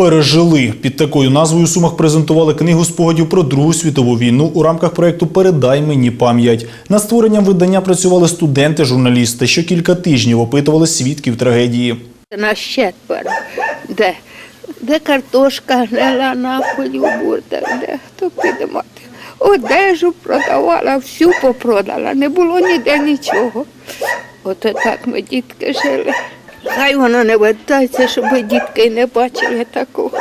Пережили під такою назвою Сумах презентували книгу спогадів про Другу світову війну у рамках проєкту Передай мені пам'ять. Над створенням видання працювали студенти, журналісти, що кілька тижнів опитували свідків трагедії. Нас четверо. Де? Де картошка гнила на полі в де хто піде мати. Одежу продавала, всю попродала, не було ніде нічого. Ото так ми дітки жили. Хай воно не вертається, щоб дітки не бачили такого.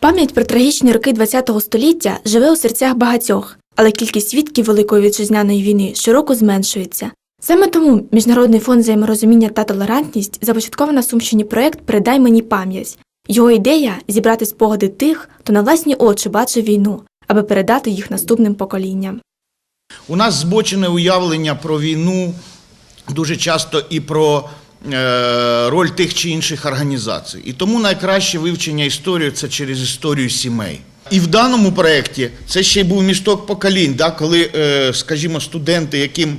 Пам'ять про трагічні роки ХХ століття живе у серцях багатьох, але кількість свідків Великої вітчизняної війни щороку зменшується. Саме тому Міжнародний фонд взаєморозуміння та толерантність започаткував на Сумщині проект Передай мені пам'ять. Його ідея зібрати спогади тих, хто на власні очі бачив війну, аби передати їх наступним поколінням. У нас збочене уявлення про війну дуже часто і про роль тих чи інших організацій. І тому найкраще вивчення історії це через історію сімей. І в даному проєкті це ще й був місток поколінь, да, коли, е, скажімо, студенти, яким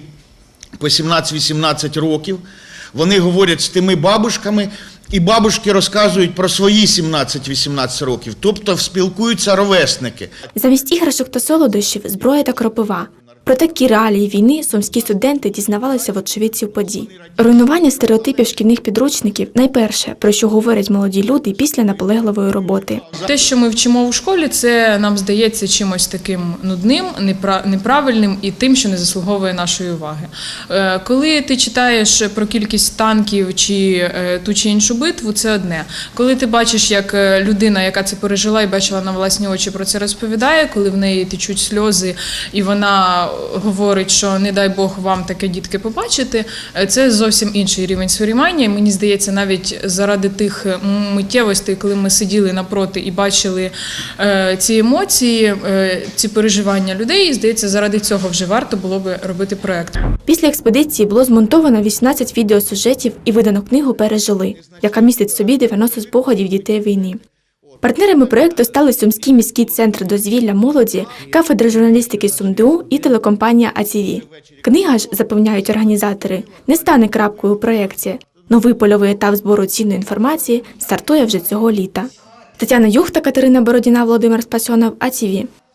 по 17-18 років, вони говорять з тими бабушками, і бабушки розказують про свої 17-18 років, тобто спілкуються ровесники. Замість іграшок та солодощів зброя та кропива. Про такі реалії війни сумські студенти дізнавалися в очевидців подій. Руйнування стереотипів шкільних підручників найперше, про що говорять молоді люди після наполегливої роботи. Те, що ми вчимо у школі, це нам здається чимось таким нудним, непра- неправильним і тим, що не заслуговує нашої уваги. Е, Коли ти читаєш про кількість танків чи е, ту чи іншу битву, це одне. Коли ти бачиш, як е, людина, яка це пережила і бачила на власні очі, про це розповідає, коли в неї течуть сльози, і вона говорить, що не дай Бог вам таке дітки побачити, е, це зовсім інший рівень сприймання. Мені здається, навіть заради тих е, миттєвостей, коли ми сиділи напроти і бачили е, ці емоції, ці переживання людей, здається, заради цього вже варто було би робити проект. Після експедиції було змонтовано 18 відеосюжетів і видано книгу Пережили, яка містить в собі 90 спогадів дітей війни. Партнерами проєкту стали Сумський міський центр дозвілля молоді, кафедра журналістики СумДУ і телекомпанія АТВ. Книга ж, запевняють організатори, не стане крапкою у проєкті. Новий польовий етап збору цінної інформації стартує вже цього літа. Тетяна Юхта, Катерина Бородіна, Володимир Спасьонов, АТВ.